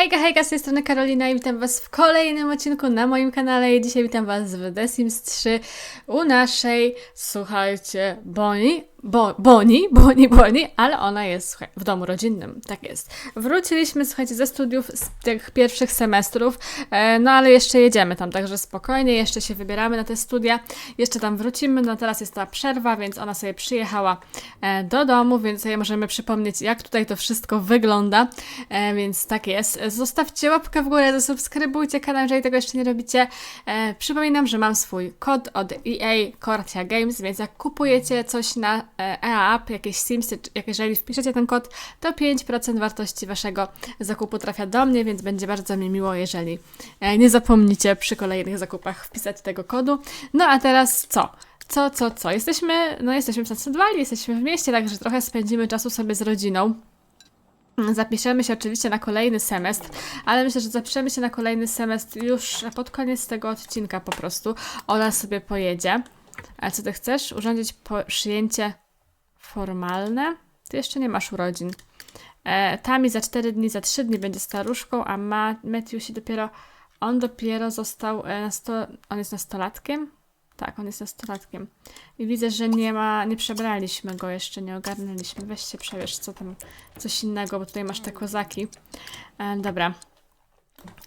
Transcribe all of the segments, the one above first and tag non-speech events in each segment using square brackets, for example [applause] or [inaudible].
Hejka, hejka, z tej strony Karolina i witam Was w kolejnym odcinku na moim kanale. I dzisiaj witam Was w The Sims 3 u naszej, słuchajcie, Boni, bo, Boni, Boni, Boni, ale ona jest, słuchaj, w domu rodzinnym, tak jest. Wróciliśmy, słuchajcie, ze studiów z tych pierwszych semestrów, e, no ale jeszcze jedziemy tam, także spokojnie, jeszcze się wybieramy na te studia, jeszcze tam wrócimy, no teraz jest ta przerwa, więc ona sobie przyjechała e, do domu, więc sobie możemy przypomnieć, jak tutaj to wszystko wygląda, e, więc tak jest. Zostawcie łapkę w górę, zasubskrybujcie kanał, jeżeli tego jeszcze nie robicie. Przypominam, że mam swój kod od EA Korcia Games, więc jak kupujecie coś na e, EAP, jakieś Simsy, jeżeli wpiszecie ten kod, to 5% wartości waszego zakupu trafia do mnie, więc będzie bardzo mi miło, jeżeli e, nie zapomnicie przy kolejnych zakupach wpisać tego kodu. No a teraz co? Co, co, co? Jesteśmy, no jesteśmy w Sacedwali, jesteśmy w mieście, także trochę spędzimy czasu sobie z rodziną. Zapiszemy się oczywiście na kolejny semestr, ale myślę, że zapiszemy się na kolejny semestr już pod koniec tego odcinka po prostu. Ona sobie pojedzie. A co ty chcesz? Urządzić przyjęcie formalne? Ty jeszcze nie masz urodzin. E, Tami za 4 dni, za 3 dni będzie staruszką, a Ma Matthew się dopiero. On dopiero został. E, nasto, on jest nastolatkiem? Tak, on jest nastolatkiem. I widzę, że nie ma. Nie przebraliśmy go jeszcze, nie ogarnęliśmy. Weź się przebierz, co tam. Coś innego, bo tutaj masz te kozaki. E, dobra.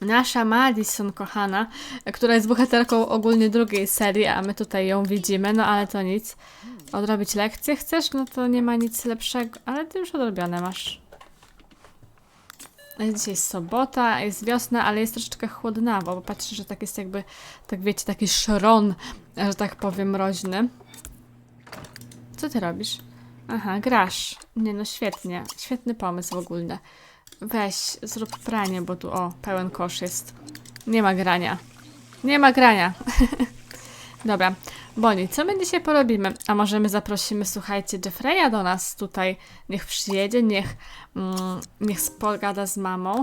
Nasza Madison, kochana, która jest bohaterką ogólnie drugiej serii, a my tutaj ją widzimy, no ale to nic. Odrobić lekcję chcesz? No to nie ma nic lepszego, ale ty już odrobione masz. Jest dzisiaj sobota, jest wiosna, ale jest troszeczkę chłodnawo, bo patrzę, że tak jest jakby, tak wiecie, taki szron, że tak powiem, mroźny. Co ty robisz? Aha, grasz. Nie no, świetnie. Świetny pomysł ogólny. Weź, zrób pranie, bo tu, o, pełen kosz jest. Nie ma grania. Nie ma grania. [laughs] Dobra, Boni, co my dzisiaj porobimy? A może my zaprosimy, słuchajcie, Jeffreya do nas tutaj. Niech przyjedzie, niech, mm, niech spogada z mamą.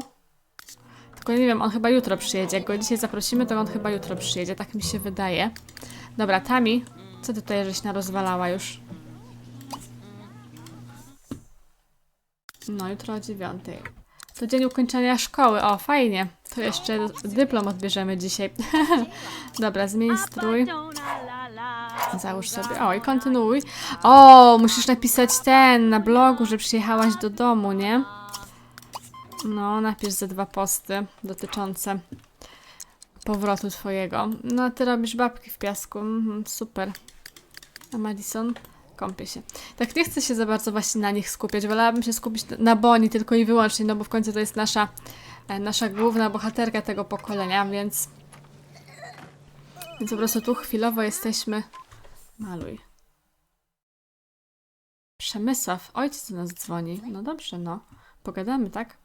Tylko nie wiem, on chyba jutro przyjedzie. Jak go dzisiaj zaprosimy, to on chyba jutro przyjedzie, tak mi się wydaje. Dobra, Tami, co ty tutaj żeś narozwalała już? No, jutro o dziewiątej. To dzień ukończenia szkoły. O, fajnie. To jeszcze dyplom odbierzemy dzisiaj. [laughs] Dobra, zmień strój. Załóż sobie. O, i kontynuuj. O, musisz napisać ten na blogu, że przyjechałaś do domu, nie? No, napisz ze dwa posty dotyczące powrotu twojego. No, a ty robisz babki w piasku. Mhm, super. A Madison? Kąpie się. Tak nie chcę się za bardzo właśnie na nich skupiać. Wolałabym się skupić na Boni tylko i wyłącznie, no bo w końcu to jest nasza, nasza główna bohaterka tego pokolenia, więc... Więc po prostu tu chwilowo jesteśmy... Maluj. Przemysław, ojciec do nas dzwoni. No dobrze, no. Pogadamy, tak?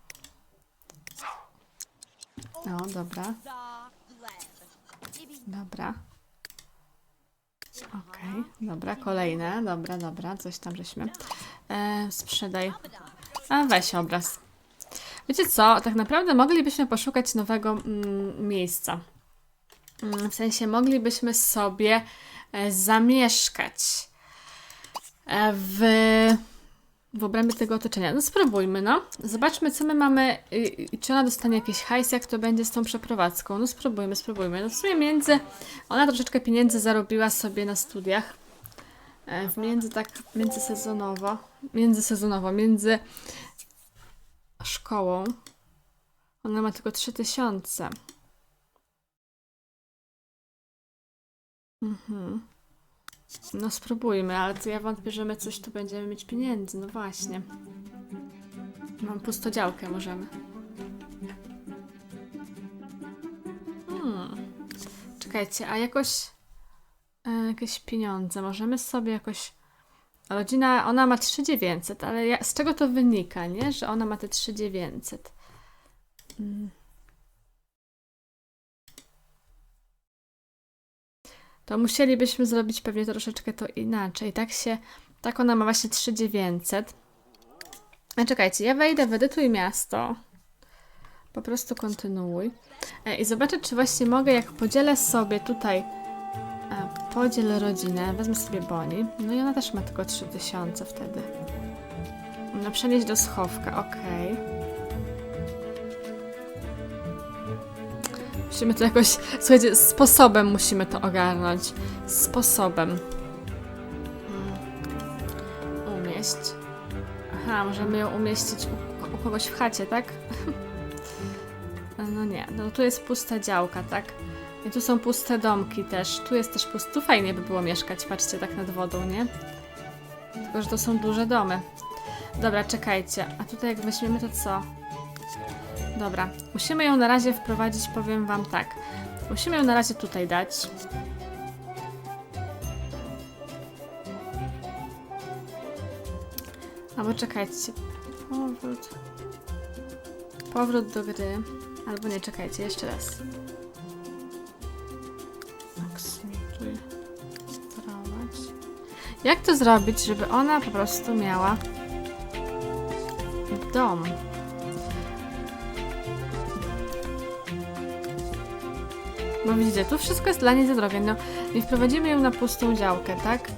No, dobra. Dobra. Okej, dobra, kolejne. Dobra, dobra, coś tam żeśmy. E, sprzedaj. A weź obraz. Wiecie co? Tak naprawdę moglibyśmy poszukać nowego mm, miejsca. Mm, w sensie moglibyśmy sobie e, zamieszkać e, w, w obrębie tego otoczenia. No spróbujmy, no. Zobaczmy, co my mamy i, czy ona dostanie jakiś hajs, jak to będzie z tą przeprowadzką. No spróbujmy, spróbujmy. No w sumie między... Ona troszeczkę pieniędzy zarobiła sobie na studiach. E, W między tak, międzysezonowo. Międzysezonowo, między szkołą. Ona ma tylko 3000. Mhm. No spróbujmy, ale to ja wątpię, że my coś tu będziemy mieć pieniędzy. No właśnie. Mam pustodziałkę, możemy. Hmm. Czekajcie, a jakoś e, jakieś pieniądze. Możemy sobie jakoś. Rodzina, ona ma 3900, ale ja, z czego to wynika, nie? Że ona ma te 3900. Mm. To musielibyśmy zrobić pewnie troszeczkę to inaczej. Tak się. Tak ona ma właśnie 3900. A czekajcie, ja wejdę w edytuj miasto. Po prostu kontynuuj. E, I zobaczę, czy właśnie mogę, jak podzielę sobie tutaj podziel rodzinę, wezmę sobie Boni. No i ona też ma tylko 3000 wtedy. No przenieść do schowka, okej. Musimy to jakoś, słuchajcie, sposobem musimy to ogarnąć. Sposobem. Hmm. Umieść. Aha, możemy ją umieścić u, u kogoś w chacie, tak? [laughs] No nie, no tu jest pusta działka, tak? I tu są puste domki też. Tu jest też pusty. Tu fajnie by było mieszkać, patrzcie, tak nad wodą, nie? Tylko, że to są duże domy. Dobra, czekajcie. A tutaj jak weźmiemy to co? Dobra, musimy ją na razie wprowadzić, powiem wam tak. Musimy ją na razie tutaj dać. Albo czekajcie. Powrót. Powrót do gry. Albo nie, czekajcie, jeszcze raz. Jak to zrobić, żeby ona po prostu miała dom? Bo widzicie, tu wszystko jest dla niej za drogie. No i wprowadzimy ją na pustą działkę, tak?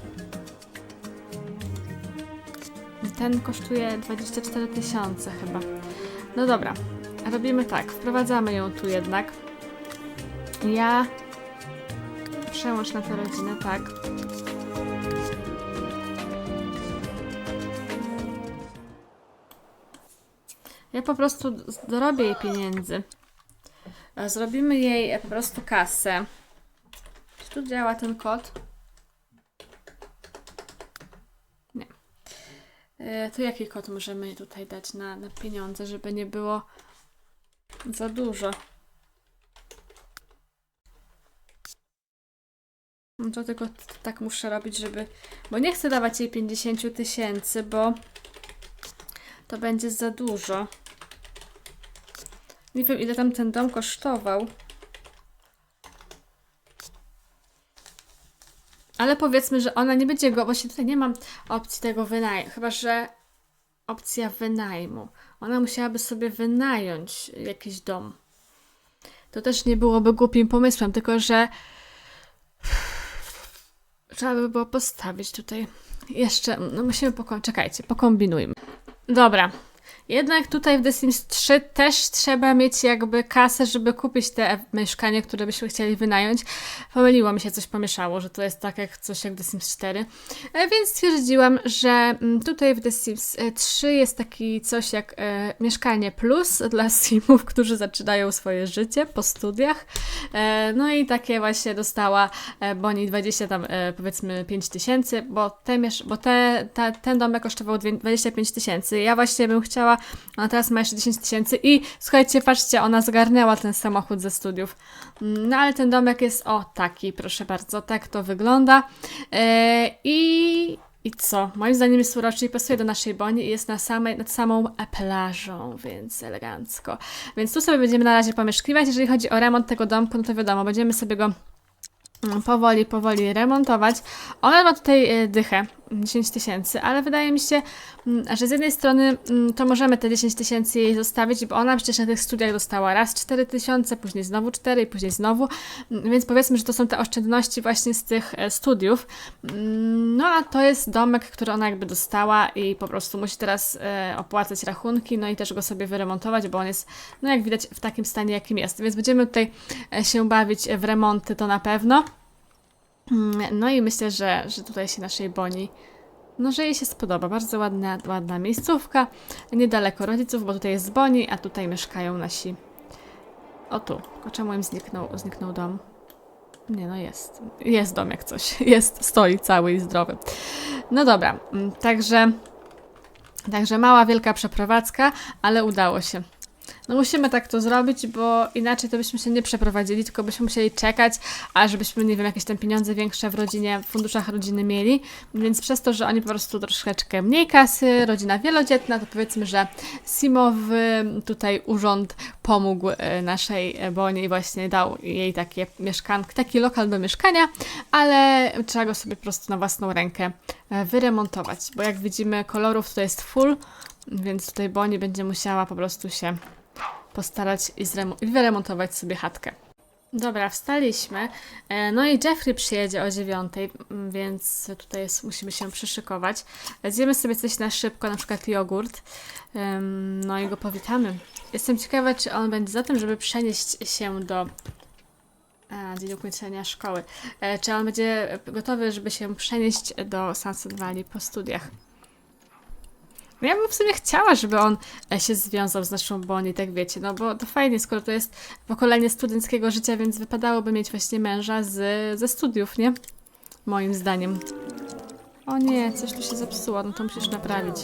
Ten kosztuje 24 tysiące chyba. No dobra, robimy tak. Wprowadzamy ją tu jednak. Ja... Przełącz na tę rodzinę, tak. Ja po prostu dorobię jej pieniędzy. Zrobimy jej po prostu kasę. Czy tu działa ten kod? Nie. E, To jaki kod możemy tutaj dać na, na pieniądze, żeby nie było za dużo? No to tylko tak muszę robić, żeby... Bo nie chcę dawać jej 50 tysięcy, bo to będzie za dużo. Nie wiem, ile tam ten dom kosztował. Ale powiedzmy, że ona nie będzie go. Właśnie tutaj nie mam opcji tego wynajmu. Chyba, że opcja wynajmu. Ona musiałaby sobie wynająć jakiś dom. To też nie byłoby głupim pomysłem, tylko że. Trzeba by było postawić tutaj. Jeszcze, no musimy pokończyć. Czekajcie, pokombinujmy. Dobra. Jednak tutaj w The Sims 3 też trzeba mieć jakby kasę, żeby kupić te mieszkanie, które byśmy chcieli wynająć. Pomyliło mi się, coś pomieszało, że to jest tak jak coś jak The Sims 4. E, Więc stwierdziłam, że mm, tutaj w The Sims e, 3 jest taki coś jak e, mieszkanie plus dla [laughs] Simów, którzy zaczynają swoje życie po studiach. E, no i takie właśnie dostała e, Boni 20 tam powiedzmy 5 tysięcy, bo, te, bo te, ta, ten domek kosztował dwie- 25 tysięcy. Ja właśnie bym chciała, ona teraz ma jeszcze 10 tysięcy i słuchajcie, patrzcie, ona zgarnęła ten samochód ze studiów. Mm, No ale ten domek jest o taki, proszę bardzo, tak to wygląda. E, I i co? Moim zdaniem jest uroczy i pasuje do naszej boni i jest na samej, nad samą plażą, więc elegancko. Więc tu sobie będziemy na razie pomieszkiwać. Jeżeli chodzi o remont tego domku, no to wiadomo, będziemy sobie go mm, powoli, powoli remontować. Ona ma tutaj y, dychę, 10 tysięcy, ale wydaje mi się, mm, że z jednej strony mm, to możemy te 10 tysięcy jej zostawić, bo ona przecież na tych studiach dostała raz 4 tysiące, później znowu 4 i później znowu, Mm, więc powiedzmy, że to są te oszczędności właśnie z tych e, studiów. Mm, No a to jest domek, który ona jakby dostała i po prostu musi teraz e, opłacać rachunki, no i też go sobie wyremontować, bo on jest, no jak widać, w takim stanie, jakim jest. Więc będziemy tutaj e, się bawić w remonty, to na pewno. Mm, No i myślę, że, że tutaj się naszej Boni, no że jej się spodoba. Bardzo ładna, ładna miejscówka, niedaleko rodziców, bo tutaj jest Boni, a tutaj mieszkają nasi. O tu, tylko czemu im zniknął, zniknął dom? Nie no jest, jest dom jak coś, [laughs] jest, stoi cały i zdrowy. No dobra, mm, także, także mała, wielka przeprowadzka, ale udało się. No musimy tak to zrobić, bo inaczej to byśmy się nie przeprowadzili, tylko byśmy musieli czekać, a żebyśmy, nie wiem, jakieś tam pieniądze większe w rodzinie, w funduszach rodziny mieli. Więc przez to, że oni po prostu troszeczkę mniej kasy, rodzina wielodzietna, to powiedzmy, że Simowy tutaj urząd pomógł e, naszej Boni i właśnie dał jej takie mieszkank, taki lokal do mieszkania, ale trzeba go sobie po prostu na własną rękę e, wyremontować, bo jak widzimy kolorów to jest full, więc tutaj Boni będzie musiała po prostu się postarać i, i wyremontować sobie chatkę. Dobra, wstaliśmy. E, No i Jeffrey przyjedzie o dziewiątej, m, więc tutaj jest, musimy się przyszykować. Zjemy sobie coś na szybko, na przykład jogurt. No i go powitamy. Jestem ciekawa, czy on będzie za tym, żeby przenieść się do A, dzień ukończenia szkoły. E, czy on będzie gotowy, żeby się przenieść do Sunset Valley po studiach? Ja bym w sumie chciała, żeby on e, się związał z naszą Bonnie, tak wiecie, no bo to fajnie, skoro to jest pokolenie studenckiego życia, więc wypadałoby mieć właśnie męża z, ze studiów, nie? Moim zdaniem. O nie, coś tu się zepsuło, no to musisz naprawić.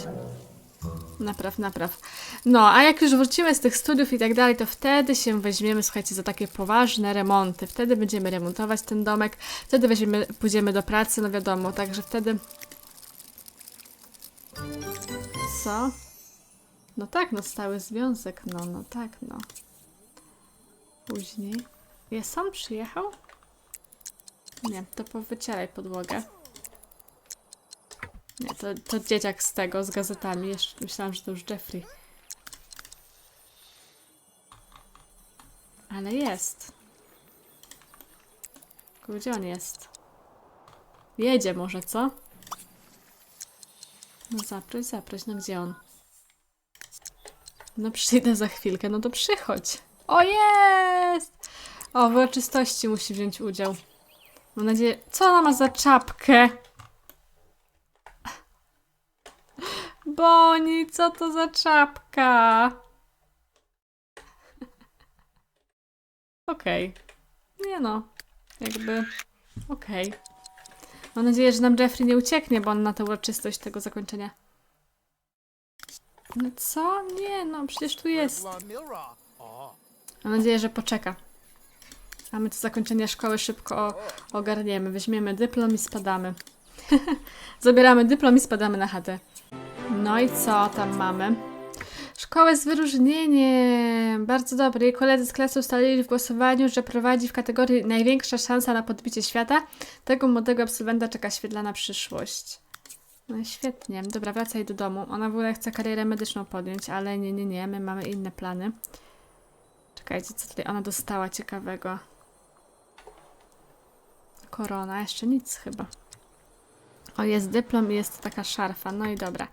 Napraw, napraw. No, a jak już wrócimy z tych studiów i tak dalej, to wtedy się weźmiemy, słuchajcie, za takie poważne remonty. Wtedy będziemy remontować ten domek, wtedy weźmiemy, pójdziemy do pracy, no wiadomo, także wtedy... Co? No tak, no stały związek, no, no tak, no. Później... Jest on przyjechał? Nie, to powycieraj podłogę. Nie, to, to dzieciak z tego, z gazetami. Jeszcze myślałam, że to już Jeffrey. Ale jest. Gdzie on jest? Jedzie może, co? No zaproś, zaproś, no gdzie on? No przyjdę za chwilkę, no to przychodź. O jest! O, w uroczystości musi wziąć udział. Mam nadzieję... Co ona ma za czapkę? Boni, co to za czapka? Okej. Nie no. Jakby... Okej. Mam nadzieję, że nam Jeffrey nie ucieknie, bo on na tę uroczystość tego zakończenia. No co? Nie, no przecież tu jest. Mam nadzieję, że poczeka. A my to zakończenie szkoły szybko ogarniemy. Weźmiemy dyplom i spadamy. [laughs] Zabieramy dyplom i spadamy na chatę. No i co tam mamy? Szkołę z wyróżnieniem. Bardzo dobry. Koledzy z klasy ustalili w głosowaniu, że prowadzi w kategorii największa szansa na podbicie świata. Tego młodego absolwenta czeka świetlana przyszłość. No świetnie. Dobra, wracaj do domu. Ona w ogóle chce karierę medyczną podjąć, ale nie, nie, nie. My mamy inne plany. Czekajcie, co tutaj ona dostała ciekawego. Korona, jeszcze nic chyba. O, jest dyplom i jest taka szarfa. No i dobra.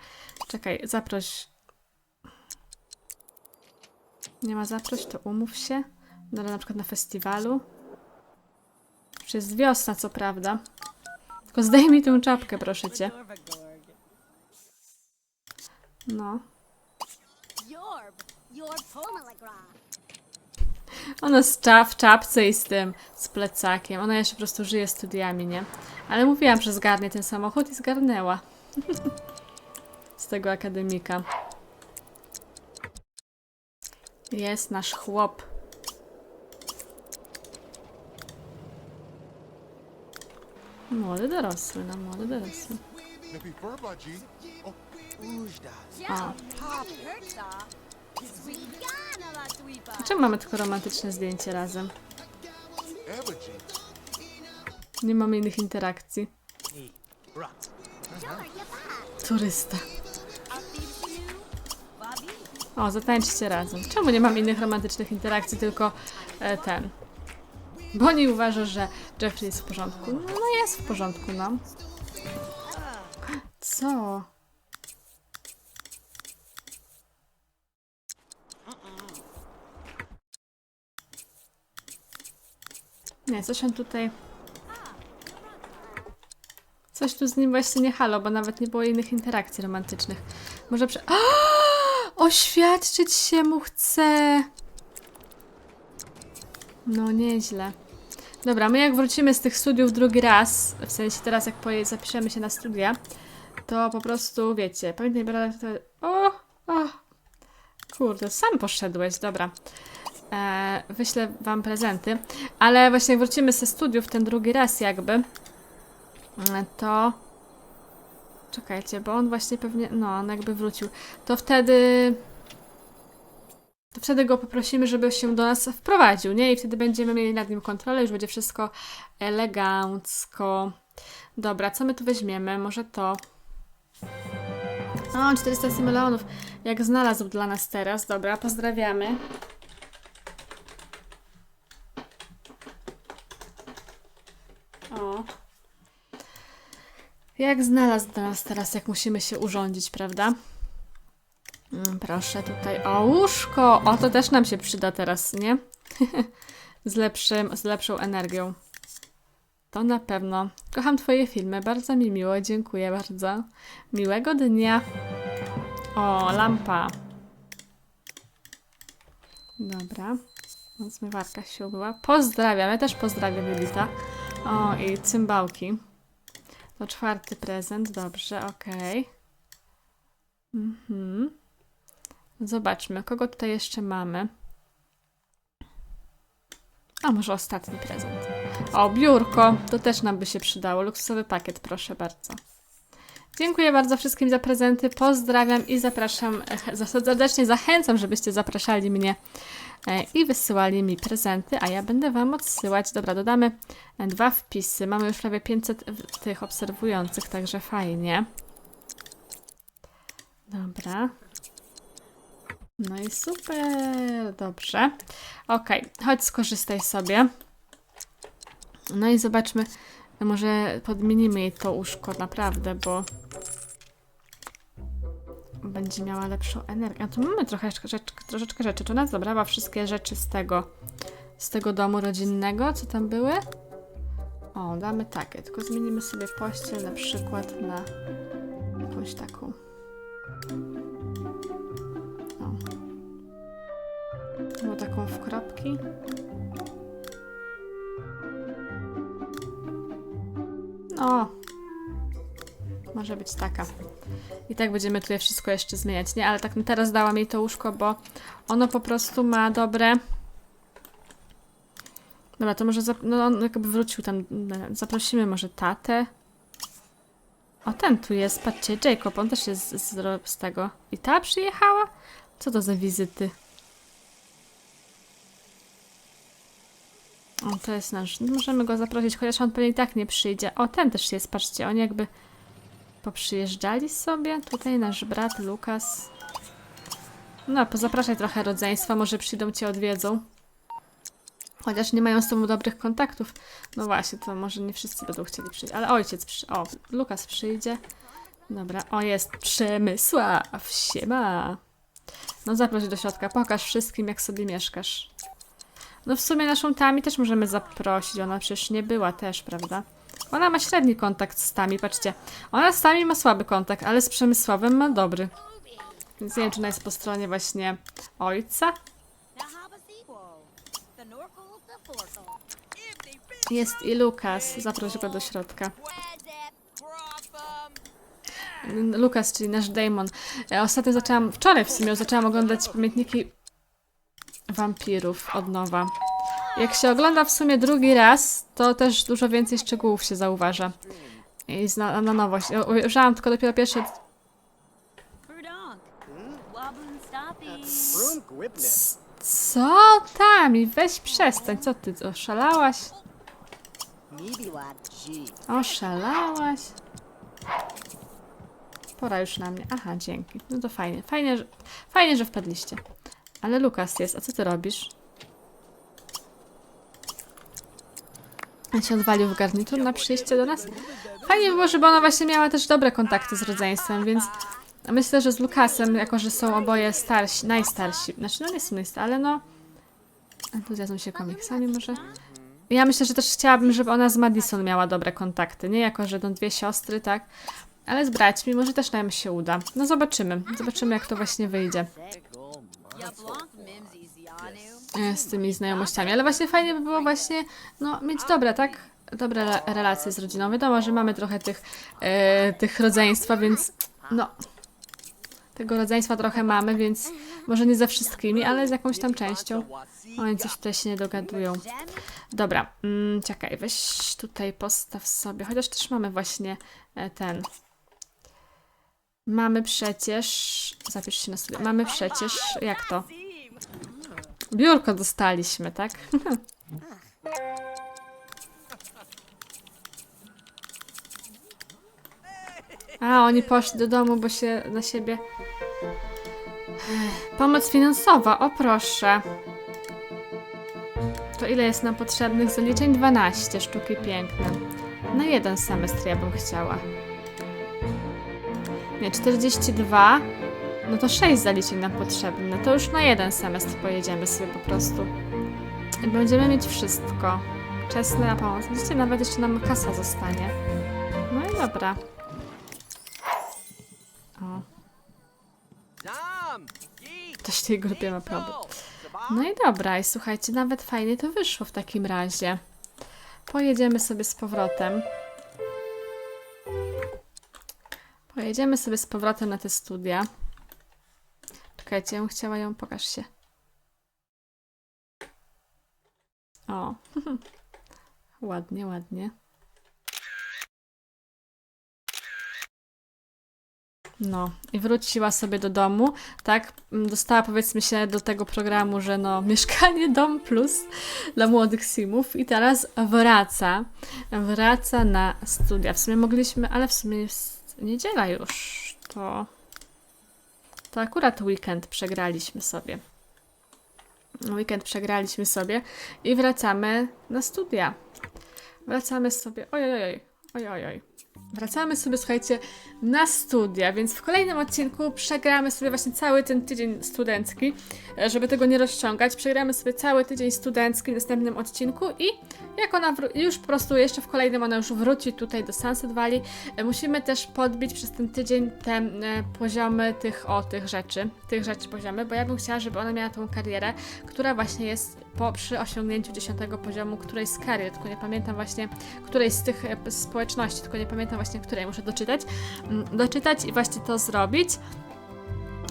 Czekaj, zaproś. Nie ma zaproś, to umów się. No, na przykład na festiwalu. Już jest wiosna, co prawda. Tylko zdejmij tę czapkę, proszę cię. No. Ona z cza w czapce i z tym, z plecakiem. Ona jeszcze po prostu żyje studiami, nie? Ale mówiłam, że zgarnie ten samochód i zgarnęła. [laughs] z tego akademika. Jest nasz chłop. Młody dorosły, no młody dorosły. A. Czemu mamy tylko romantyczne zdjęcie razem? Nie mamy innych interakcji. Turysta. O, zatańczcie razem. Czemu nie mam innych romantycznych interakcji, tylko e, ten? Bo nie uważa, że Jeffrey jest w porządku. No, no jest w porządku, no. Co? Nie, coś on tutaj... Coś tu z nim właśnie nie halo, bo nawet nie było innych interakcji romantycznych. Może prze... [gasps] Oświadczyć się mu chce. No nieźle. Dobra, my jak wrócimy z tych studiów drugi raz, w sensie teraz jak poje, zapiszemy się na studia, to po prostu wiecie, pamiętaj, brać to... O, o, kurde, sam poszedłeś, dobra. E, wyślę wam prezenty, ale właśnie jak wrócimy ze studiów ten drugi raz jakby, to... Czekajcie, bo on właśnie pewnie, no on jakby wrócił, to wtedy to wtedy go poprosimy, żeby się do nas wprowadził, nie? I wtedy będziemy mieli nad nim kontrolę, już będzie wszystko elegancko. Dobra, co my tu weźmiemy? Może to. O, 400 milionów. Jak znalazł dla nas teraz. Dobra, pozdrawiamy. O. Jak znalazł dla nas teraz, jak musimy się urządzić, prawda? Mm, Proszę tutaj. O, łóżko! O, to też nam się przyda teraz, nie? [laughs] z, lepszym, z lepszą energią. To na pewno. Kocham Twoje filmy, bardzo mi miło, dziękuję bardzo. Miłego dnia. O, lampa. Dobra. Zmywarka się umyła. Pozdrawiam, ja też pozdrawiam Julita. O, i cymbałki. To czwarty prezent, dobrze, okej. Mhm. Zobaczmy, kogo tutaj jeszcze mamy. A może ostatni prezent. O, biurko. To też nam by się przydało. Luksusowy pakiet, proszę bardzo. Dziękuję bardzo wszystkim za prezenty. Pozdrawiam i zapraszam, e, serdecznie zachęcam, żebyście zapraszali mnie i wysyłali mi prezenty, a ja będę Wam odsyłać. Dobra, dodamy e, dwa wpisy. Mamy już prawie 500 w- tych obserwujących, także fajnie. Dobra. No i super, dobrze. Okej, chodź skorzystaj sobie. No i zobaczmy, może podmienimy jej to łóżko naprawdę, bo będzie miała lepszą energię. A tu mamy trochę rzecz, troszeczkę rzeczy. Czy ona zabrała wszystkie rzeczy z tego, z tego domu rodzinnego, co tam były? O, damy takie, tylko zmienimy sobie pościel na przykład na jakąś taką. O. No taką w kropki. No. Może być taka. I tak będziemy tutaj wszystko jeszcze zmieniać, nie? Ale tak no teraz dałam jej to łóżko, bo ono po prostu ma dobre... Dobra, to może no on jakby wrócił tam. Zaprosimy może tatę. O, ten tu jest, patrzcie, Jacob, on też jest z, z, z tego. I ta przyjechała? Co to za wizyty? O, to jest nasz. Możemy go zaprosić, chociaż on pewnie i tak nie przyjdzie. O, ten też jest, patrzcie, oni jakby poprzyjeżdżali sobie. Tutaj nasz brat Lukas. No, pozapraszaj trochę rodzeństwa, może przyjdą cię odwiedzą. Chociaż nie mają z tobą dobrych kontaktów. No właśnie, to może nie wszyscy będą chcieli przyjść. Ale ojciec przy... O, Lukas przyjdzie. Dobra, o jest Przemysław, siema. No zaproś do środka, pokaż wszystkim jak sobie mieszkasz. No w sumie naszą Tami też możemy zaprosić, ona przecież nie była też, prawda? Ona ma średni kontakt z Tami, patrzcie. Ona z Tami ma słaby kontakt, ale z Przemysławem ma dobry. Więc nie wiem, czy ona jest po stronie właśnie ojca. Jest i Lukas, zaproś go do środka. Lukas, czyli nasz Damon. E, Ostatnio zaczęłam, wczoraj w sumie zaczęłam oglądać pamiętniki wampirów od nowa. Jak się ogląda w sumie drugi raz, to też dużo więcej szczegółów się zauważa. I zna, na nowość. Użyłam tylko dopiero pierwsze... Co tam? I weź przestań, co ty, oszalałaś? Oszalałaś? Pora już na mnie. Aha, dzięki. No to fajnie. Fajnie, że, fajnie, że wpadliście. Ale Lukas jest, a co ty robisz? Się odwalił w garnitur na przyjście do nas? Fajnie by było, żeby ona właśnie miała też dobre kontakty z rodzeństwem, więc myślę, że z Lukasem, jako że są oboje starsi, najstarsi, znaczy no nie są najstarsi, ale no entuzjazm się komiksami może. Ja myślę, że też chciałabym, żeby ona z Madison miała dobre kontakty, nie jako, że no dwie siostry, tak? Ale z braćmi może też nam się uda. No zobaczymy. Zobaczymy, jak to właśnie wyjdzie z tymi znajomościami. Ale właśnie fajnie by było właśnie, no, mieć dobre, tak? Dobre re- relacje z rodziną. Wiadomo, że mamy trochę tych, e, tych rodzeństwa, więc no, tego rodzeństwa trochę mamy, więc może nie ze wszystkimi, ale z jakąś tam częścią. Oni coś tutaj się nie dogadują. Dobra, mm, czekaj, weź tutaj postaw sobie, chociaż też mamy właśnie e, ten. Mamy przecież, zapisz się na sobie, mamy przecież, jak to? Biurko dostaliśmy, tak? A, oni poszli do domu, bo się na siebie... Pomoc finansowa, o proszę. To ile jest nam potrzebnych zaliczeń? 12 sztuki piękne. Na jeden semestr ja bym chciała. Nie, 42. No to 6 zaliczeń nam potrzebne. To już na jeden semestr pojedziemy sobie po prostu. I będziemy mieć wszystko. Czesne na pomoc. Widzicie, nawet jeszcze nam kasa zostanie. No i dobra. O, ktoś w tej grupie ma problem. No i dobra, i słuchajcie, nawet fajnie to wyszło w takim razie. Pojedziemy sobie z powrotem. Pojedziemy sobie z powrotem na te studia. Bym chciała ją, pokaż się. O, [laughs] ładnie, ładnie. No, i wróciła sobie do domu, tak? Mm, Dostała powiedzmy się do tego programu, że no, [laughs] mieszkanie dom plus dla młodych simów i teraz wraca. Wraca na studia. W sumie mogliśmy, ale w sumie jest niedziela już. To, to akurat weekend przegraliśmy sobie. Weekend przegraliśmy sobie i wracamy na studia. Wracamy sobie. Oj, oj, oj, oj, oj, oj. Wracamy sobie, słuchajcie, na studia, więc w kolejnym odcinku przegramy sobie właśnie cały ten tydzień studencki, e, żeby tego nie rozciągać. Przegramy sobie cały tydzień studencki w następnym odcinku i jak ona już po prostu jeszcze w kolejnym ona już wróci tutaj do Sunset Valley, e, musimy też podbić przez ten tydzień te e, poziomy tych o tych rzeczy, tych rzeczy poziomy, bo ja bym chciała, żeby ona miała tą karierę, która właśnie jest po, przy osiągnięciu 10 poziomu którejś z karier, tylko nie pamiętam właśnie którejś z tych e, społeczności, tylko nie pamiętam właśnie której muszę doczytać, mm, doczytać i właśnie to zrobić.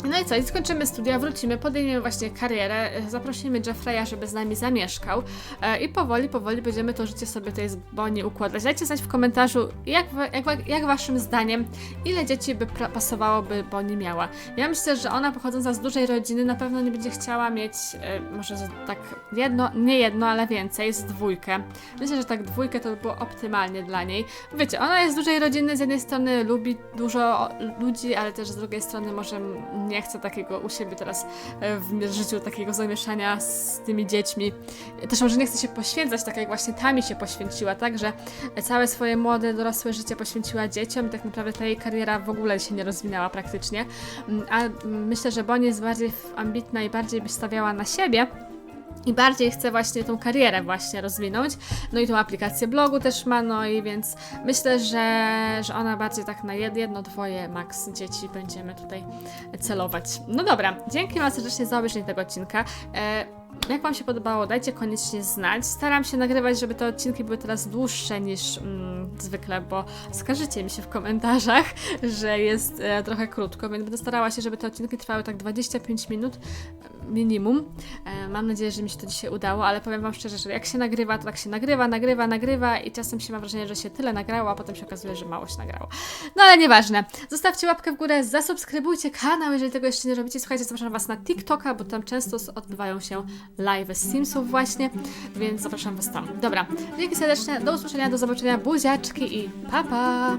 No i co, i skończymy studia, wrócimy, podejmiemy właśnie karierę, e, zaprosimy Jeffreya, żeby z nami zamieszkał e, i powoli, powoli będziemy to życie sobie tutaj z Bonnie układać. Dajcie znać w komentarzu, jak, jak, jak waszym zdaniem, ile dzieci by pra- pasowałoby Bonnie miała. Ja myślę, że ona pochodząca z dużej rodziny na pewno nie będzie chciała mieć, e, może że tak jedno, nie jedno, ale więcej, z dwójkę. Myślę, że tak dwójkę to by było optymalnie dla niej. Wiecie, ona jest z dużej rodziny, z jednej strony lubi dużo ludzi, ale też z drugiej strony może nie chce takiego u siebie teraz e, w życiu, takiego zamieszania z tymi dziećmi. Też może nie chce się poświęcać, tak jak właśnie Tami się poświęciła, tak, że całe swoje młode, dorosłe życie poświęciła dzieciom i tak naprawdę ta jej kariera w ogóle się nie rozwinęła praktycznie. Mm, A mm, myślę, że Bonnie jest bardziej ambitna i bardziej by stawiała na siebie. I bardziej chce właśnie tą karierę właśnie rozwinąć. No i tą aplikację blogu też ma, no i więc myślę, że, że ona bardziej tak na jed- jedno, dwoje max dzieci będziemy tutaj celować. No dobra, dzięki Wam serdecznie za obejrzenie tego odcinka. E, jak Wam się podobało, dajcie koniecznie znać. Staram się nagrywać, żeby te odcinki były teraz dłuższe niż mm, zwykle, bo skarżycie mi się w komentarzach, że jest e, trochę krótko, więc będę starała się, żeby te odcinki trwały tak 25 minut minimum. E, mam nadzieję, że mi się to dzisiaj udało, ale powiem Wam szczerze, że jak się nagrywa, to tak się nagrywa, nagrywa, nagrywa i czasem się ma wrażenie, że się tyle nagrało, a potem się okazuje, że mało się nagrało. No ale nieważne. Zostawcie łapkę w górę, zasubskrybujcie kanał, jeżeli tego jeszcze nie robicie. Słuchajcie, zapraszam Was na TikToka, bo tam często odbywają się live z Simsów właśnie, więc zapraszam Was tam. Dobra, dzięki serdecznie, do usłyszenia, do zobaczenia, buziaczki i pa pa!